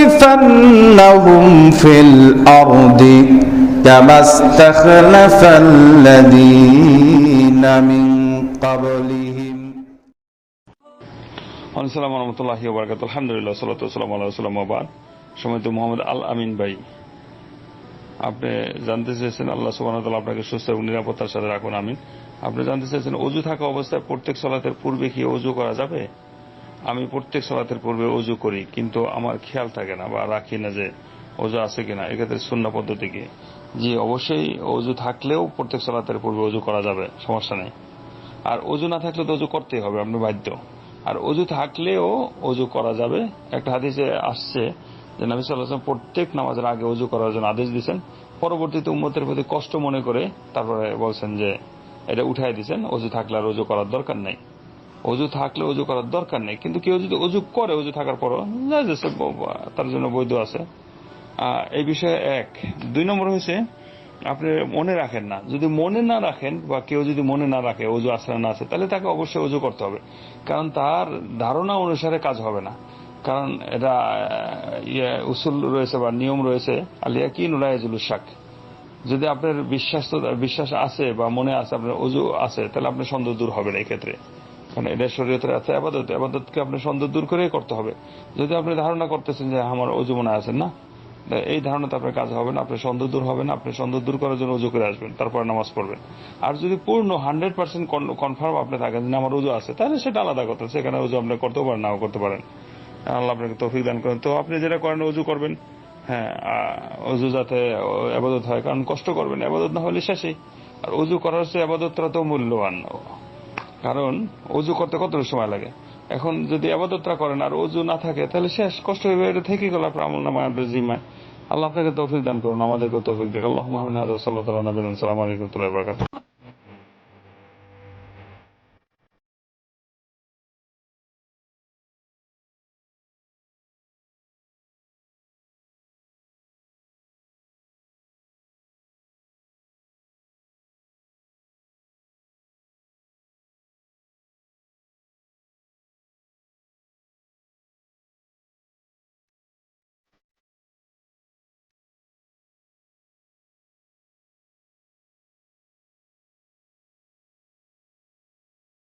ليستخلفنهم في الأرض كما استخلف الذين من قبلهم আসসালামু রহমতুল্লাহি ওবরাকাত আলহামদুলিল্লাহ সাল্লাতু সাল্লাম আল্লাহ সাল্লাম আবাদ সময় তো মোহাম্মদ আল আমিন ভাই আপনি জানতে চেয়েছেন আল্লাহ সুবাহ আপনাকে সুস্থ এবং নিরাপত্তার সাথে রাখুন আমিন আপনি জানতে চেয়েছেন অজু থাকা অবস্থায় প্রত্যেক সলাতের পূর্বে কি অজু করা যাবে আমি প্রত্যেক সলাতের পূর্বে অজু করি, কিন্তু আমার খেয়াল থাকে না বা রাখি না যে অজু আছে কিনা। এক্ষেত্রে শূন্য পদ্ধতি কি? জি, অবশ্যই অজু থাকলেও প্রত্যেক সলাতের পূর্বে অজু করা যাবে, সমস্যা নেই। আর অজু না থাকলে তো অজু করতেই হবে আপনি বাধ্য। আর অজু থাকলেও অজু করা যাবে। একটা হাদিসে আসছে যে নবী সাল্লাহ আসলাম প্রত্যেক নামাজের আগে অজু করার জন্য আদেশ দিয়েছেন। পরবর্তীতে উম্মতের প্রতি কষ্ট মনে করে তারপরে বলছেন যে এটা উঠাই দিয়েছেন অজু থাকলে আর অজু করার দরকার নেই। অজু থাকলে অজু করার দরকার নেই। কিন্তু কেউ যদি অজু করে অজু থাকার পরও তার জন্য বৈধ আছে। এই বিষয়ে এক। দুই নম্বর হয়েছে আপনি মনে রাখেন না। যদি মনে না রাখেন বা কেউ যদি মনে না রাখে অজু আছে না আছে, তাহলে তাকে অবশ্যই অজু করতে হবে। কারণ তার ধারণা অনুসারে কাজ হবে না। কারণ এটা ইয়ে উসুল রয়েছে বা নিয়ম রয়েছে আলিয়া কি নুরাইজুল শাক। যদি আপনার বিশ্বাস বিশ্বাস আছে বা মনে আছে আপনার অজু আছে, তাহলে আপনার সন্দেহ দূর হবে না এই ক্ষেত্রে কারণ এটা শরীয়তের আছে আবাদত, আবাদতকে আপনার সন্দেহ দূর করেই করতে হবে। যদি আপনি ধারণা করতেছেন যে আমার অজু মনে আছেন না এই ধারণাতে আপনার কাজ হবে না, আপনি সন্দেহ দূর হবে না, আপনি সন্দেহ দূর করার জন্য উজু করে আসবেন, তারপরে নামাজ পড়বেন। আর যদি পূর্ণ হান্ড্রেড পার্সেন্ট কনফার্ম আপনি থাকেন যে আমার উজু আছে, তাহলে সেটা আলাদা কথা, সেখানে উজু আপনি করতেও পারেন, নাও করতে পারেন। আল্লাহ আপনাকে তৌফিক দান করেন। তো আপনি যেটা করেন উজু করবেন। হ্যাঁ অজু যাতে আবাদত হয়, কারণ কষ্ট করবেন, আবাদত না হলে শেষেই। আর অজু করার চেয়ে আবাদতটা তো মূল্যবান। কারণ অজু করতে কত সময় লাগে? এখন যদি আবাদতটা করেন আর অজু না থাকে, তাহলে শেষ, কষ্ট হয়ে এটা থেকে গেল আপনার আমল নামা জিম্মায় আল্লাহ আপনাকে তৌফিক দান করুন আমাদেরকে তৌফিক দেখ আল্লাহ মোহাম্মদ সাল্লাহ নবীন, সালাম আলাইকুম